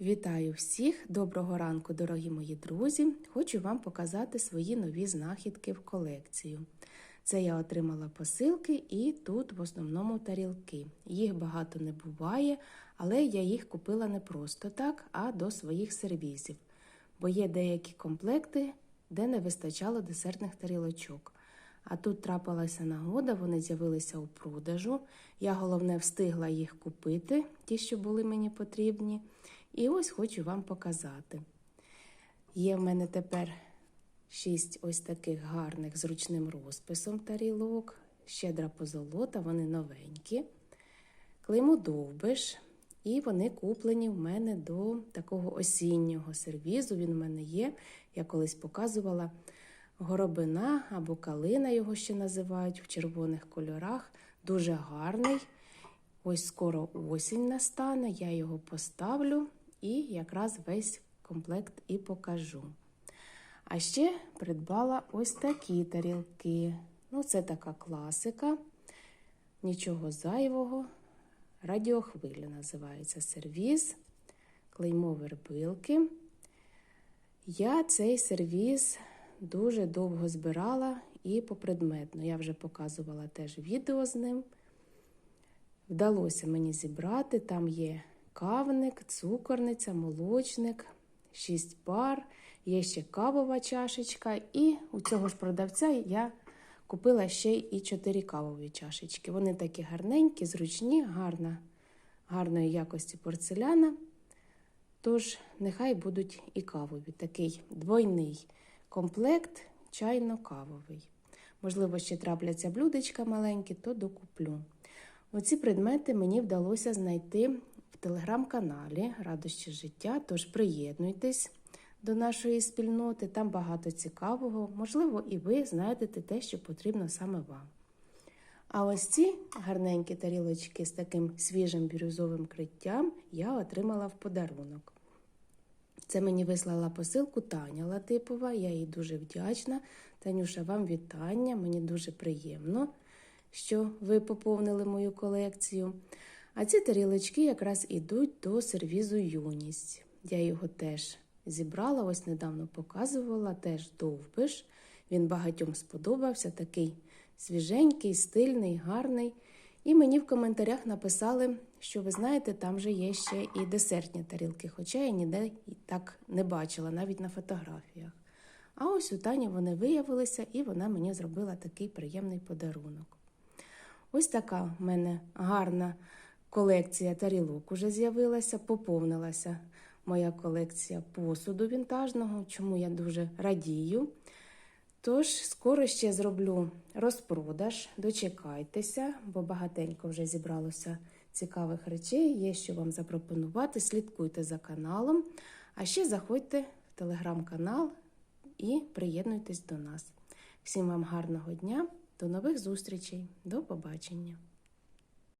Вітаю всіх! Доброго ранку, дорогі мої друзі! Хочу вам показати свої нові знахідки в колекцію. Це я отримала посилки і тут в основному тарілки. Їх багато не буває, але я їх купила не просто так, а до своїх сервізів. Бо є деякі комплекти, де не вистачало десертних тарілочок. А тут трапилася нагода, вони з'явилися у продажу. Я головне встигла їх купити, ті, що були мені потрібні. І ось хочу вам показати. Є в мене тепер шість ось таких гарних з ручним розписом тарілок, щедра позолота, вони новенькі. Клеймо довбиш, і вони куплені в мене до такого осіннього сервізу. Він в мене є. Я колись показувала горобина або калина, його ще називають в червоних кольорах. Дуже гарний. Ось скоро осінь настане, я його поставлю і якраз весь комплект і покажу. А ще придбала ось такі тарілки. Ну, це така класика, нічого зайвого. Радіохвиля називається сервіз, клеймо вербилки. Я цей сервіз дуже довго збирала і попредметно. Я вже показувала теж відео з ним. Вдалося мені зібрати. Там є кавник, цукорниця, молочник, шість пар, є ще кавова чашечка. І у цього ж продавця я купила ще і чотири кавові чашечки. Вони такі гарненькі, зручні, гарна, гарної якості порцеляна. Тож, нехай будуть і кавові. Такий двойний комплект чайно-кавовий. Можливо, ще трапляться блюдечка маленькі, то докуплю. Оці предмети мені вдалося знайти телеграм-каналі Радощі життя, тож приєднуйтесь до нашої спільноти, там багато цікавого. Можливо, і ви знайдете те, що потрібно саме вам. А ось ці гарненькі тарілочки з таким свіжим бірюзовим криттям я отримала в подарунок. Це мені вислала посилку Таня Латипова, я їй дуже вдячна. Танюша, вам вітання, мені дуже приємно що ви поповнили мою колекцію. А ці тарілочки якраз ідуть до сервізу юність. Я його теж зібрала, ось недавно показувала, теж довбиш. Він багатьом сподобався, такий свіженький, стильний, гарний. І мені в коментарях написали, що ви знаєте, там же є ще і десертні тарілки, хоча я ніде так не бачила, навіть на фотографіях. А ось у Тані вони виявилися, і вона мені зробила такий приємний подарунок. Ось така в мене гарна колекція тарілок уже з'явилася, поповнилася моя колекція посуду вінтажного, чому я дуже радію. Тож, скоро ще зроблю розпродаж, дочекайтеся, бо багатенько вже зібралося цікавих речей, є що вам запропонувати. Слідкуйте за каналом, а ще заходьте в телеграм-канал і приєднуйтесь до нас. Всім вам гарного дня! До нових зустрічей, до побачення!